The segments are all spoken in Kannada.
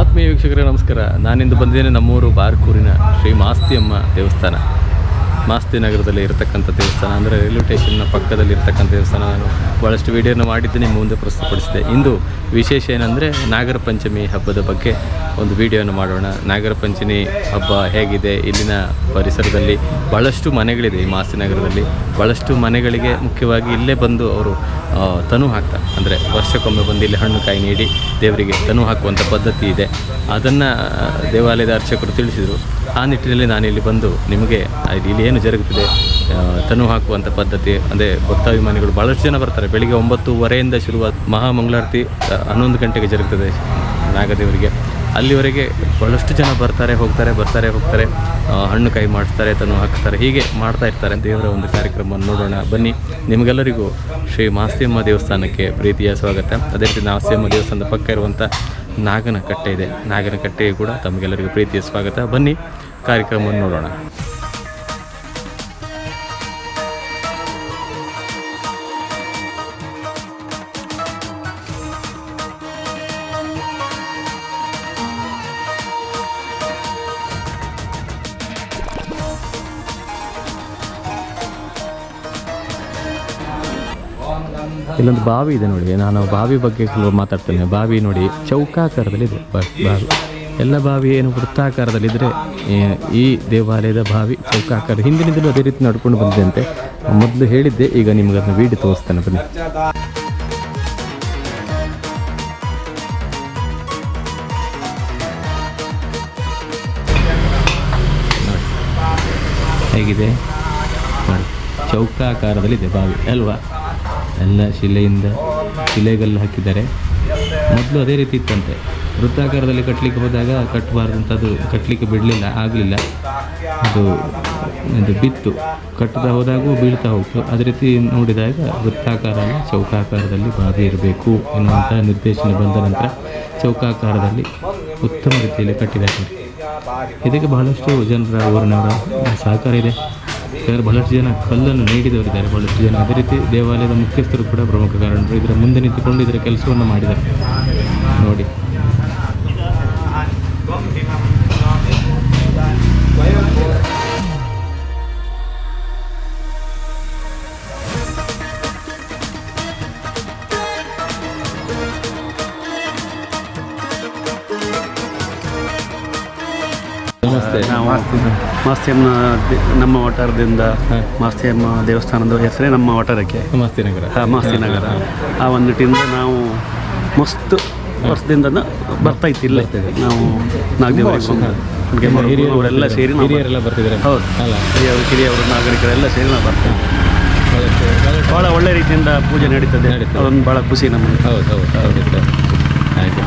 ಆತ್ಮೀಯ ವೀಕ್ಷಕರೇ, ನಮಸ್ಕಾರ. ನಾನಿಂದು ಬಂದಿದ್ದೇನೆ ನಮ್ಮೂರು ಬಾರ್ಕೂರಿನ ಶ್ರೀ ಮಾಸ್ತಿಯಮ್ಮ ದೇವಸ್ಥಾನ. ಮಾಸ್ತಿ ನಗರದಲ್ಲಿ ಇರತಕ್ಕಂಥ ದೇವಸ್ಥಾನ, ಅಂದರೆ ರೈಲ್ವೆ ಸ್ಟೇಷನ್ನ ಪಕ್ಕದಲ್ಲಿ ಇರತಕ್ಕಂಥ ದೇವಸ್ಥಾನ. ನಾನು ಭಾಳಷ್ಟು ವೀಡಿಯೋನ ಮಾಡಿದ್ದು ನಿಮ್ಮ ಮುಂದೆ ಪ್ರಸ್ತುತಪಡಿಸಿದೆ. ಇಂದು ವಿಶೇಷ ಏನಂದರೆ ನಾಗರ ಪಂಚಮಿ ಹಬ್ಬದ ಬಗ್ಗೆ ಒಂದು ವಿಡಿಯೋನ ಮಾಡೋಣ. ನಾಗರ ಪಂಚಮಿ ಹಬ್ಬ ಹೇಗಿದೆ, ಇಲ್ಲಿನ ಪರಿಸರದಲ್ಲಿ ಭಾಳಷ್ಟು ಮನೆಗಳಿದೆ ಈ ಮಾಸ್ತಿ ನಗರದಲ್ಲಿ. ಭಾಳಷ್ಟು ಮನೆಗಳಿಗೆ ಮುಖ್ಯವಾಗಿ ಇಲ್ಲೇ ಬಂದು ಅವರು ತನು ಹಾಕ್ತಾರೆ ಅಂದರೆ ವರ್ಷಕ್ಕೊಮ್ಮೆ ಬಂದು ಇಲ್ಲಿ ಹಣ್ಣು ಕಾಯಿ ನೀಡಿ ದೇವರಿಗೆ ತನು ಹಾಕುವಂಥ ಪದ್ಧತಿ ಇದೆ. ಅದನ್ನು ದೇವಾಲಯದ ಅರ್ಚಕರು ತಿಳಿಸಿದರು. ಆ ನಿಟ್ಟಿನಲ್ಲಿ ನಾನಿಲ್ಲಿ ಬಂದು ನಿಮಗೆ ಇಲ್ಲಿ ಏನು ಜರುಗುತ್ತಿದೆ ತನು ಹಾಕುವಂಥ ಪದ್ಧತಿ, ಅಂದರೆ ಭಕ್ತಾಭಿಮಾನಿಗಳು ಭಾಳಷ್ಟು ಜನ ಬರ್ತಾರೆ. ಬೆಳಿಗ್ಗೆ ಒಂಬತ್ತುವರೆಯಿಂದ ಶುರುವಾದ ಮಹಾಮಂಗಳಾರತಿ ಹನ್ನೊಂದು ಗಂಟೆಗೆ ಜರುಗುತ್ತದೆ ನಾಗದೇವರಿಗೆ. ಅಲ್ಲಿವರೆಗೆ ಭಾಳಷ್ಟು ಜನ ಬರ್ತಾರೆ, ಹೋಗ್ತಾರೆ ಬರ್ತಾರೆ, ಹೋಗ್ತಾರೆ. ಹಣ್ಣು ಕೈ ಮಾಡಿಸ್ತಾರೆ ತನು ಹಾಕ್ತಾರೆ ಹೀಗೆ ಮಾಡ್ತಾ ಇರ್ತಾರೆ ದೇವರ ಒಂದು ಕಾರ್ಯಕ್ರಮವನ್ನು ನೋಡೋಣ. ಬನ್ನಿ, ನಿಮಗೆಲ್ಲರಿಗೂ ಶ್ರೀ ಮಾಸ್ತಿಯಮ್ಮ ದೇವಸ್ಥಾನಕ್ಕೆ ಪ್ರೀತಿಯ ಸ್ವಾಗತ. ಅದೇ ರೀತಿ ಮಾಸ್ತಿಯಮ್ಮ ದೇವಸ್ಥಾನದ ಪಕ್ಕ ಇರುವಂಥ ನಾಗನ ಕಟ್ಟೆ ಇದೆ. ನಾಗನ ಕಟ್ಟೆಗೆ ಕೂಡ ತಮಗೆಲ್ಲರಿಗೂ ಪ್ರೀತಿಯ ಸ್ವಾಗತ. ಬನ್ನಿ, ಕಾರ್ಯಕ್ರಮವನ್ನು ನೋಡೋಣ. ಇಲ್ಲೊಂದು ಬಾವಿ ಇದೆ ನೋಡಿ. ನಾನು ಬಾವಿ ಬಗ್ಗೆ ಕೆಲವು ಮಾತಾಡ್ತೇನೆ. ಬಾವಿ ನೋಡಿ, ಚೌಕಾಕಾರದಲ್ಲಿದೆ ಬಾವಿ. ಎಲ್ಲ ಬಾವಿ ಏನು ವೃತ್ತಾಕಾರದಲ್ಲಿದ್ದರೆ ಈ ದೇವಾಲಯದ ಬಾವಿ ಚೌಕಾಕಾರ ಹಿಂದಿನಿಂದಲೂ ಅದೇ ರೀತಿ ನಡ್ಕೊಂಡು ಬಂದಿದ್ದಂತೆ. ಮೊದಲು ಹೇಳಿದ್ದೆ, ಈಗ ನಿಮ್ಗೆ ಅದನ್ನು ವೀಡಿಯೋ ತೋರಿಸ್ತೇನೆ, ಬನ್ನಿ. ಹೇಗಿದೆ? ಚೌಕಾಕಾರದಲ್ಲಿದೆ ಬಾವಿ. ಅಲ್ವಾ? ಎಲ್ಲ ಶಿಲೆಯಿಂದ ಶಿಲೆಗಲ್ಲು ಹಾಕಿದ್ದಾರೆ. ಮೊದಲು ಅದೇ ರೀತಿ ಇತ್ತಂತೆ. ವೃತ್ತಾಕಾರದಲ್ಲಿ ಕಟ್ಟಲಿಕ್ಕೆ ಹೋದಾಗ ಕಟ್ಟಬಾರ್ದಂಥದ್ದು ಕಟ್ಟಲಿಕ್ಕೆ ಬಿಡಲಿಲ್ಲ, ಆಗಲಿಲ್ಲ. ಅದು ಇದು ಬಿತ್ತು. ಕಟ್ಟುತ್ತಾ ಹೋದಾಗೂ ಬೀಳ್ತಾ ಹೋಗ್ತು. ಅದೇ ರೀತಿ ನೋಡಿದಾಗ ವೃತ್ತಾಕಾರ ಚೌಕಾಕಾರದಲ್ಲಿ ಬಾವಿ ಇರಬೇಕು ಎನ್ನುವಂಥ ನಿರ್ದೇಶನ ಬಂದ ನಂತರ ಚೌಕಾಕಾರದಲ್ಲಿ ಉತ್ತಮ ರೀತಿಯಲ್ಲಿ ಕಟ್ಟಿದ್ದಾರೆ. ಇದಕ್ಕೆ ಬಹಳಷ್ಟು ಜನರ ಊರಿನವರ ಸಹಕಾರ ಇದೆ. ಯಾಕಂದರೆ ಬಹಳಷ್ಟು ಜನ ಕಲ್ಲನ್ನು ನೀಡಿದವರಿದ್ದಾರೆ. ಬಹಳಷ್ಟು ಜನ ಅದೇ ರೀತಿ ದೇವಾಲಯದ ಮುಖ್ಯಸ್ಥರು ಕೂಡ ಪ್ರಮುಖ ಕಾರಣರು ಇದರ ಮುಂದೆ ನಿಂತುಕೊಂಡು ಇದರ ಕೆಲಸವನ್ನು ಮಾಡಿದ್ದಾರೆ. ನೋಡಿ. ನಮಸ್ತೆ ಮಾಸ್ತಿಯಮ್ಮನ ನಮ್ಮ ವಠಾರದಿಂದ ಮಾಸ್ತಿಯಮ್ಮ ದೇವಸ್ಥಾನದ ಹೆಸರೇ ನಮ್ಮ ವಠಾರಕ್ಕೆ. ಮಾಸ್ತಿ ನಗರ ಹಾಂ ಮಾಸ್ತಿ ನಗರ ಆ ಒಂದು ಟಿಂದ ನಾವು ಮಸ್ತ್ ವರ್ಷದಿಂದ ಬರ್ತಾ ಇತ್ತು ಇಲ್ಲ. ನಾವು ನಾಗದೇವರಿಗೆ ಅವರೆಲ್ಲ ಸೇರಿ ಹಿರಿಯರೆಲ್ಲ ಬರ್ತಿದ್ದಾರೆ. ಹೌದು. ಅಲ್ಲ. ಹಿರಿಯವರು ಕಿರಿಯವರು ನಾಗರಿಕರೆಲ್ಲ ಸೇರಿ ನಾವು ಬರ್ತೀವಿ. ಭಾಳ ಒಳ್ಳೆ ರೀತಿಯಿಂದ ಪೂಜೆ ನಡೀತದೆ. ಅದೊಂದು ಭಾಳ ಖುಷಿ ನಮಗೆ. ಹೌದು ಹೌದು ಹೌದು ಆಯಿತು.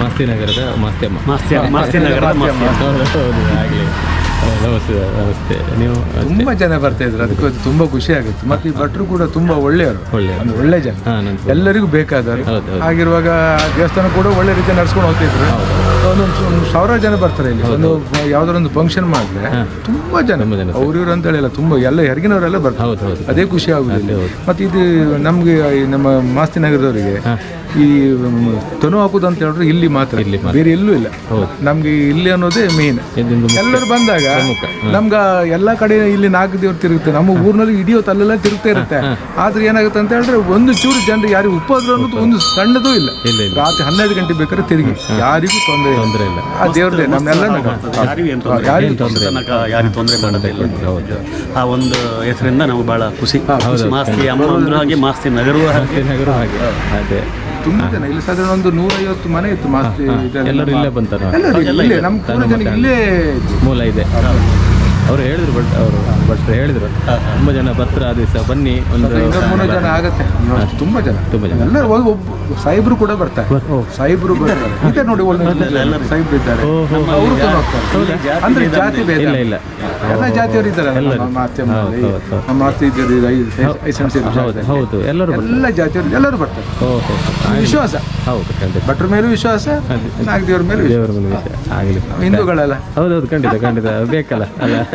ಮಾಸ್ತಿ ನಗರದ ಮಾಸ್ತಿಯಮ್ಮ. ಮಾಸ್ತಿ ಮಾಸ್ತಿ ನಗರದ ಮಾಸ್ತಿ ಹೌದು ಹೌದು ಆಗಲಿ. ನಮಸ್ತೆ ನಮಸ್ತೆ. ನೀವು. ತುಂಬಾ ಜನ ಬರ್ತಾ ಇದ್ರು ಅದಕ್ಕೆ ತುಂಬಾ ಖುಷಿ ಆಗುತ್ತೆ. ಮತ್ತೆ ಈ ಭಟ್ರು ಕೂಡ ತುಂಬಾ ಒಳ್ಳೆಯವರು. ಒಳ್ಳೆ ಜನ. ಎಲ್ಲರಿಗೂ ಬೇಕಾದವರು. ಆಗಿರುವಾಗ ದೇವಸ್ಥಾನ ಕೂಡ ಒಳ್ಳೆ ರೀತಿ ನಡ್ಸ್ಕೊಂಡು ಹೋಗ್ತಿದ್ರು. ಒಂದೊಂದು ಒಂದು ಸಾವಿರ ಜನ ಬರ್ತಾರೆ ಇಲ್ಲಿ. ಒಂದು ಯಾವ್ದಾರ ಒಂದು ಫಂಕ್ಷನ್ ಮಾಡಿದ್ರೆ ತುಂಬಾ ಜನ. ಅವ್ರಿವ್ರು ಅಂತ ಹೇಳಿಲ್ಲ ತುಂಬಾ ಎಲ್ಲ ಹೆರ್ಗಿನವರೆಲ್ಲ ಬರ್ತಾರೆ. ಅದೇ ಖುಷಿ ಆಗುದಿಲ್ಲ. ಮತ್ತೆ ಇದು ನಮ್ಗೆ ನಮ್ಮ ಮಾಸ್ತಿ ನಗರದವರಿಗೆ ಈ ತನು ಹಾಕುದು ಅಂತ ಹೇಳಿದ್ರೆ ಇಲ್ಲಿ ಮಾತ್ರ. ಇಲ್ಲಿ ಮಾತ್ರ. ಬೇರೆ ಎಲ್ಲೂ ಇಲ್ಲ. ಹೌದು. ನಮ್ಗೆ ಇಲ್ಲಿ ಅನ್ನೋದೇ ಮೇನ್ ಎಲ್ಲರೂ ಬಂದಾಗ ನಮ್ಗ ಎಲ್ಲಾ ಕಡೆ ಇಲ್ಲಿ ನಾಲ್ಕು ದೇವ್ರು ತಿರುಗುತ್ತೆ. ನಮ್ಮ ಊರಿನಲ್ಲಿ ಇಡೀ ಹೊತ್ತು ಅಲ್ಲೆಲ್ಲ ತಿರುಗ್ತಾ ಇರುತ್ತೆ. ಆದ್ರೆ ಏನಾಗುತ್ತೆ ಅಂತ ಹೇಳಿದ್ರೆ ಒಂದು ಚೂರು ಜನರು ಯಾರಿಗೂ ಉಪದ್ರ ಅನ್ನೋದು ಒಂದು ಸಣ್ಣದೂ ಇಲ್ಲ. ಇಲ್ಲ ಇಲ್ಲ. ರಾತ್ರಿ ಹನ್ನೆರಡು ಗಂಟೆ ಬೇಕಾದ್ರೆ ತಿರುಗಿ. ಯಾರಿಗೂ ತೊಂದರೆ ಇಲ್ಲ. ತೊಂದರೆ ಇಲ್ಲ. ಆ ದೇವ್ರದೇ ನಮ್ಮೆಲ್ಲ ಯಾರಿಗೂ ತೊಂದರೆ ತೊಂದರೆ ಮಾಡೋದಿಲ್ಲ ಆ ಒಂದು ಹೆಸರಿಂದ ನಾವು ಬಹಳ ಖುಷಿ. ಮಾಸ್ತಿ ಅಮ್ಮ ಹಾಗೆ ಮಾಸ್ತಿ ನಗರವೂ ಹಾಗೆ. ನಗರ ಹಾಗೆ. ಅದೇ. ತುಂಬಾ ಜನ ಇಲ್ಲಿ ಸಾಧಾರಣ ಒಂದು ನೂರೈವತ್ತು ಮನೆ ಇತ್ತು ಮಾಸ್ತಿ ಇದೆಲ್ಲ. ಎಲ್ಲರೂ ಇಲ್ಲೇ ಬಂತಾರೆ? ಇಲ್ಲೇ ನಮ್ಮ ಮೂಲ ಇದೆ. ಅವರು ಹೇಳಿದ್ರು ಬಟ್ ಅವರು ಭಟ್ರು ಹೇಳಿದ್ರು. ತುಂಬ ಜನ ಬರ್ತಾರೆ ಆ ದಿವಸ ಬನ್ನಿ ಒಂದು ಮೂರು ಜನ ಆಗುತ್ತೆ. ತುಂಬಾ ಜನ. ತುಂಬ ಜನ. ಎಲ್ಲರೂ ಒಬ್ಬ ಸಾಯಿಬ್ರು ಕೂಡ ಬರ್ತಾರೆ. ಸಾಯಿಬ್ರು ಬರ್ತಾರೆ. ಇದೆ ನೋಡಿ ಒಳ್ಳೆ ಸಾಯಿಬ್ರು ಇದ್ದಾರೆ. ಅವರು ಹೋಗ್ತಾರೆ. ಅಂದ್ರೆ ಜಾತಿ ಬೇರೆ ಇಲ್ಲ ಇಲ್ಲ ಎಲ್ಲ ಜಾತಿಯವರು ಇದ್ದಾರೆ. ನಮ್ಮ ಮಾತೆ ಇದ್ದಾರೆ ಹೌದು ಹೌದು ಎಲ್ಲರೂ ಎಲ್ಲ ಜಾತಿಯವರು ಎಲ್ಲರೂ ಬರ್ತಾರೆ. ವಿಶ್ವಾಸ. ಹೌದು ಖಂಡಿತ. ಭಟ್ರ ಮೇಲೂ ವಿಶ್ವಾಸ ನಾಗದೇವ್ರ ಮೇಲೂ ವಿಶ್ವಾಸ. ದೇವರ ಮೇಲೆ ವಿಷಯ ಆಗಲಿ. ಹಿಂದೂಗಳಲ್ಲ. ಹೌದೌದು ಖಂಡಿತ ಖಂಡಿತ. ಬೇಕಲ್ಲ. ಅಲ್ಲ.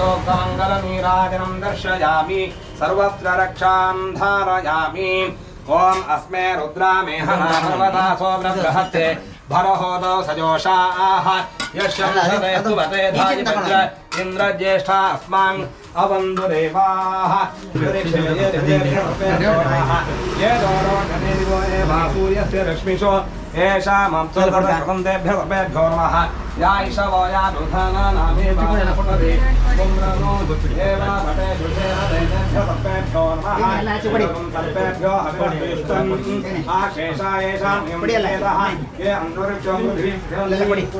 वेदोक्तमङ्गलनीराजनं दर्शयामि सर्वत्र रक्षां धारयामि ॐ अस्मे रुद्रामे हनामर्वदासो बृहत्ते भरहोदौ सजोषाः यशस्तु वते धायिमित्र इन्द्रज्येष्ठा अस्मान् अवन्दुदेवाः सूर्यस्य रश्मिषो येषामं सुन्दरसन्देभ्य येषामप्सुरभृन्देभ्यो नमः। या इषवो या दुधानानामेवापुनरे पुंग्रनो दुष्टेवटे दुष्टेभ्यो नमः। सर्पेभ्यो हविष्टम् आशेषा येषाम् इम्बेदः ये अन्तरिक्षो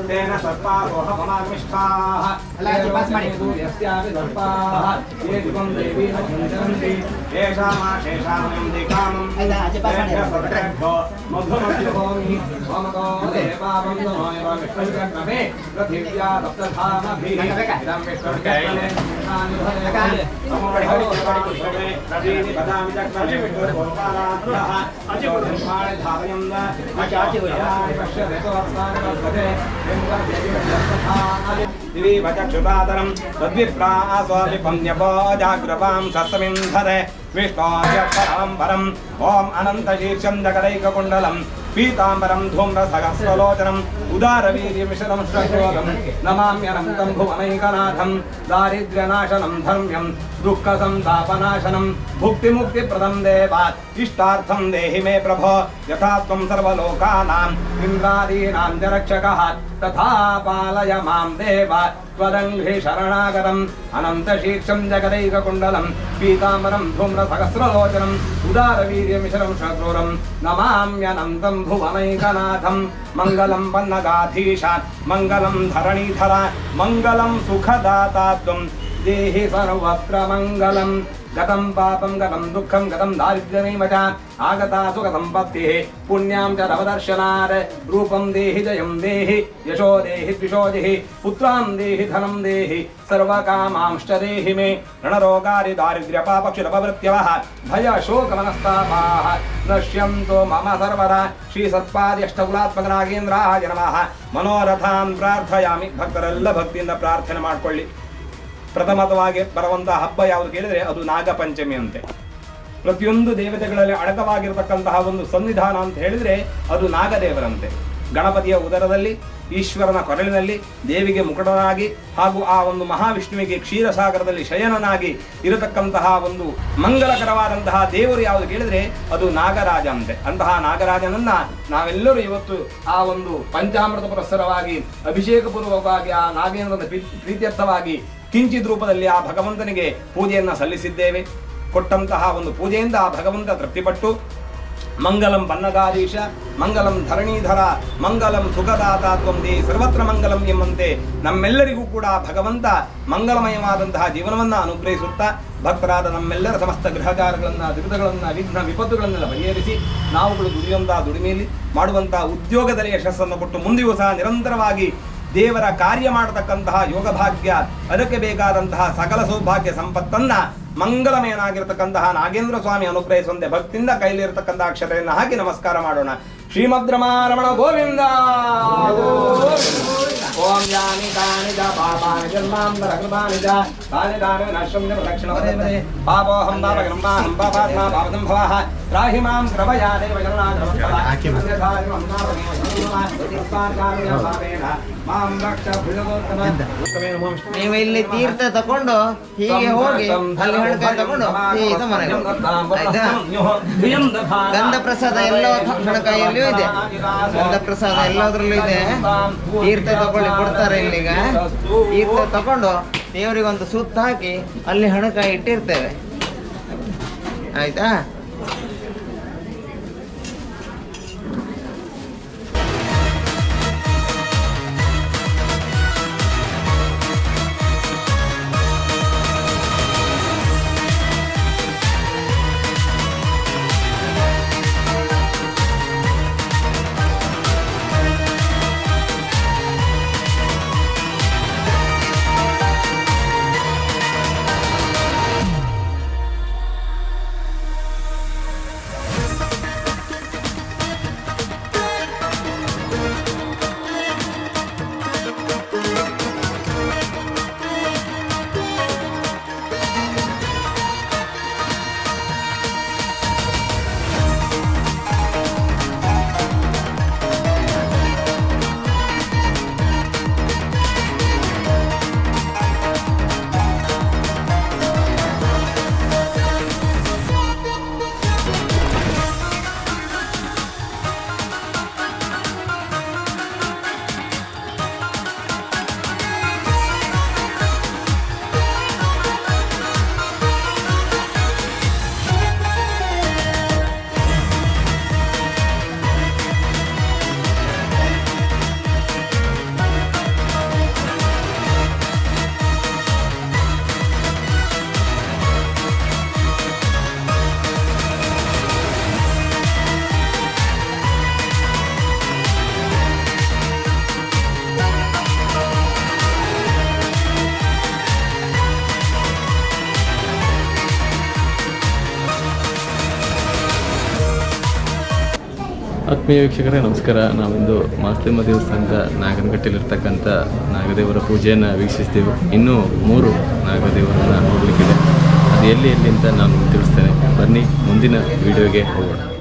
तेन सर्पारोहवमामिष्ठाः यस्यापि सर्पाः। ये दिवं देवी न चिन्तन्ति येषामाशेषाम् दिकामम् मधुमध्यभूमिः सर्वेभ्यो मधुमध्यभूमि ममतो देवावन्दनो एव विष्णुचक्रमे पृथिव्या सप्तधामभिः इदं विष्णुचक्रमे प्रदीनि वदामि चक्रमे विष्णुर्गोपालाभ्यः अजोधर्माणि धारयन् अचाचिवयानि पश्यते सोऽस्माकल्पते दिवि वचक्षुतातरं तद्विप्रासोऽपि पन्यपो जाग्रपां सस्तमिन्धरे विष्णोऽप्यक्षरां परम् ॐ अनन्तशीर्षं जगदैककुण्डलं पीताम्बरं धूम्रसहस्रलोचनम् भुवनैकनाथम दारिद्र्यनाशनम नमाम्यनन्तं भुवनैकनाथं दारिद्र्यनाशनं धर्म्यं दुःखसन्तापनाशनं भुक्तिमुक्तिप्रदं देवात्, इष्टार्थं देहि मे प्रभो, यथा त्वं सर्वलोकानाम्, इन्द्रादीनां च रक्षकः तथा पालय मां देव त्वदङ्घ्रि शरणागतम् अनन्तशीर्षं जगदैककुण्डलं पीताम्बरं धूम्रसहस्रलोचनम् उदारवीर्यमिशरं शक्रूरं नमाम्यनन्तं भुवनैकनाथं मङ्गलं पन्नगाधीश मङ्गलं धरणीधर मङ्गलं सुखदाता त्वं देहि सर्वत्र मङ्गलम् ಗತಂ ಪಾಪಂ ಗತಂ ದುಃಖಂ ಗತಂ ದಾರಿದ್ರ್ಯಮೇವ ಚ ಆಗತ ಸುಖ ಸಂಪತ್ತಿ ಪುಣ್ಯಾಂ ಚ ತವ ದರ್ಶನಾರ್ ರೂಪಂ ದೇಹಿ ಜಯಂ ದೇಹಿ ಯಶೋ ದೇಹಿ ದ್ವಿಷೋಜಿಹಿ ಪುತ್ರಾಂ ದೇಹಿ ಧನಂ ದೇಹಿ ಸರ್ವಕಾಮಾಂಶ್ಚ ದೇಹಿ ಮೇ ರಣರೋಗಾರಿ ದಾರಿದ್ರ್ಯ ಪಾಪ ಪಾಪಕ್ಷಿರಪವೃತ್ಯವಃ ಭಯ ಶೋಕ ಮನಸ್ತಾಪಾಃ ನಶ್ಯಂತೋ ಮಮ ಸರ್ವದಾ ಶ್ರೀ ಸತ್ಪಾದ್ಯಷ್ಟಗುಲಾತ್ಮಕನಾಗೇಂದ್ರಾಯ ನಮಃ ಮನೋರಥಾನ್ ಪ್ರಾರ್ಥಯಾಮಿ ಭಕ್ತರೆಲ್ಲ ಭಕ್ತಿಯಿಂದ ಪ್ರಾರ್ಥನೆ ಮಾಡಿಕೊಳ್ಳಿ। ಪ್ರಥಮತವಾಗಿ ಬರುವಂತಹ ಹಬ್ಬ ಯಾವುದು ಕೇಳಿದರೆ ಅದು ನಾಗಪಂಚಮಿ ಅಂತೆ ಪ್ರತಿಯೊಂದು ದೇವತೆಗಳಲ್ಲಿ ಅಡಕವಾಗಿರತಕ್ಕಂತಹ ಒಂದು ಸನ್ನಿಧಾನ ಅಂತ ಹೇಳಿದ್ರೆ ಅದು ನಾಗದೇವರಂತೆ. ಗಣಪತಿಯ ಉದರದಲ್ಲಿ, ಈಶ್ವರನ ಕೊರಳಿನಲ್ಲಿ ದೇವಿಗೆ ಮುಕುಟನಾಗಿ ಹಾಗೂ ಆ ಒಂದು ಮಹಾವಿಷ್ಣುವಿಗೆ ಕ್ಷೀರಸಾಗರದಲ್ಲಿ ಶಯನನಾಗಿ ಇರತಕ್ಕಂತಹ ಒಂದು ಮಂಗಲಕರವಾದಂತಹ ದೇವರು ಯಾವುದು ಕೇಳಿದರೆ ಅದು ನಾಗರಾಜ ಅಂತೆ ಅಂತಹ ನಾಗರಾಜನನ್ನ ನಾವೆಲ್ಲರೂ ಇವತ್ತು ಆ ಒಂದು ಪಂಚಾಮೃತ ಪುರಸ್ಸರವಾಗಿ ಅಭಿಷೇಕ ಪೂರ್ವಕವಾಗಿ ಆ ನಾಗೇಂದ್ರನ ಪ್ರೀ- ಪ್ರೀತ್ಯರ್ಥವಾಗಿ ಕಿಂಚಿತ್ ರೂಪದಲ್ಲಿ ಆ ಭಗವಂತನಿಗೆ ಪೂಜೆಯನ್ನು ಸಲ್ಲಿಸಿದ್ದೇವೆ. ಕೊಟ್ಟಂತಹ ಒಂದು ಪೂಜೆಯಿಂದ ಆ ಭಗವಂತ ತೃಪ್ತಿಪಟ್ಟು ಮಂಗಲಂ ಬನ್ನಗಾದೀಶ, ಮಂಗಲಂ ಧರಣೀಧರ, ಮಂಗಲಂ ಸುಖದಾತ ತ್ವಂದಿ ಸರ್ವತ್ರ ಮಂಗಲಂ ಎಂಬಂತೆ ನಮ್ಮೆಲ್ಲರಿಗೂ ಕೂಡ ಭಗವಂತ ಮಂಗಲಮಯವಾದಂತಹ ಜೀವನವನ್ನ ಅನುಗ್ರಹಿಸುತ್ತಾ ಭಕ್ತರಾದ ನಮ್ಮೆಲ್ಲರ ಸಮಸ್ತ ಗೃಹಕಾರಗಳನ್ನ ದುರಿತಗಳನ್ನು, ವಿಘ್ನ ವಿಪತ್ತುಗಳನ್ನೆಲ್ಲ ಪರಿಹರಿಸಿ ನಾವುಗಳು ದುಡಿಯುವಂತಹ ದುಡಿಮೆಯಲ್ಲಿ ಮಾಡುವಂತಹ ಉದ್ಯೋಗದಲ್ಲಿ ಯಶಸ್ಸನ್ನು ಕೊಟ್ಟು ಮುಂದೆಯೂ ಸಹ ನಿರಂತರವಾಗಿ ದೇವರ ಕಾರ್ಯ ಮಾಡತಕ್ಕಂತಹ ಯೋಗಭಾಗ್ಯ, ಅದಕ್ಕೆ ಬೇಕಾದಂತಹ ಸಕಲ ಸೌಭಾಗ್ಯ ಸಂಪತ್ತನ್ನ ಮಂಗಲಮಯನಾಗಿರ್ತಕ್ಕಂತಹ ನಾಗೇಂದ್ರ ಸ್ವಾಮಿ ಅನುಗ್ರಹಿಸುವಂತೆ ಭಕ್ತಿಯಿಂದ ಕೈಲಿರತಕ್ಕಂತಹ ಅಕ್ಷತೆಯನ್ನು ಹಾಕಿ ನಮಸ್ಕಾರ ಮಾಡೋಣ. ಶ್ರೀಮದ್ ರಮಣ ಗೋವಿಂದ. ಓಂ ಯಾನಿ ತಾನಿ ಪಾಪಾನಿ ಜನ್ಮಾಂತರ ಕೃಪಾನಿ ತಾನಿ ಪ್ರದಕ್ಷಿಣ ಪಾಪೋಹಂ ಪಾಪಾತ್ಮಾ ಪಾಪಸಂಭವಃ ತ್ರಾಹಿ ಮಾಂ ದೇವ ನೀವು ಇಲ್ಲಿ ತೀರ್ಥ ತಕೊಂಡು ಹೀಗೆ ಹೋಗಿ ಅಲ್ಲಿ ಹಣಕಾಯಿ ತಕೊಂಡು ಸೀದಾ ಮನೆಗೆ. ಆಯ್ತಾ ಗಂಧ ಪ್ರಸಾದ ಎಲ್ಲ ಹಣಕಾಯಿಯಲ್ಲಿಯೂ ಇದೆ ಗಂಧ ಪ್ರಸಾದ ಎಲ್ಲದರಲ್ಲೂ ಇದೆ ತೀರ್ಥ ತಗೊಳ್ಳಿ ಕೊಡ್ತಾರೆ ಇಲ್ಲಿಗ ತೀರ್ಥ ತಕೊಂಡು ದೇವರಿಗೆ ಒಂದು ಸುತ್ತ ಹಾಕಿ ಅಲ್ಲಿ ಹಣಕಾಯಿ ಇಟ್ಟಿರ್ತೇವೆ ಆಯ್ತಾ ಆತ್ಮೀಯ ವೀಕ್ಷಕರೇ ನಮಸ್ಕಾರ. ನಾವಿಂದು ಮಾಸ್ತಿಮ್ಮ ದೇವಸ್ಥಾನದ ನಾಗನಗಟ್ಟೆಯಲ್ಲಿರ್ತಕ್ಕಂಥ ನಾಗದೇವರ ಪೂಜೆಯನ್ನು ವೀಕ್ಷಿಸ್ತೀವಿ. ಇನ್ನೂ ಮೂರು ನಾಗದೇವರನ್ನು ನೋಡಲಿಕ್ಕಿದೆ. ಅದು ಎಲ್ಲಿ ಎಲ್ಲಿ ಅಂತ ನಾನು ತಿಳಿಸ್ತೇನೆ. ಬನ್ನಿ, ಮುಂದಿನ ವಿಡಿಯೋಗೆ ಹೋಗೋಣ.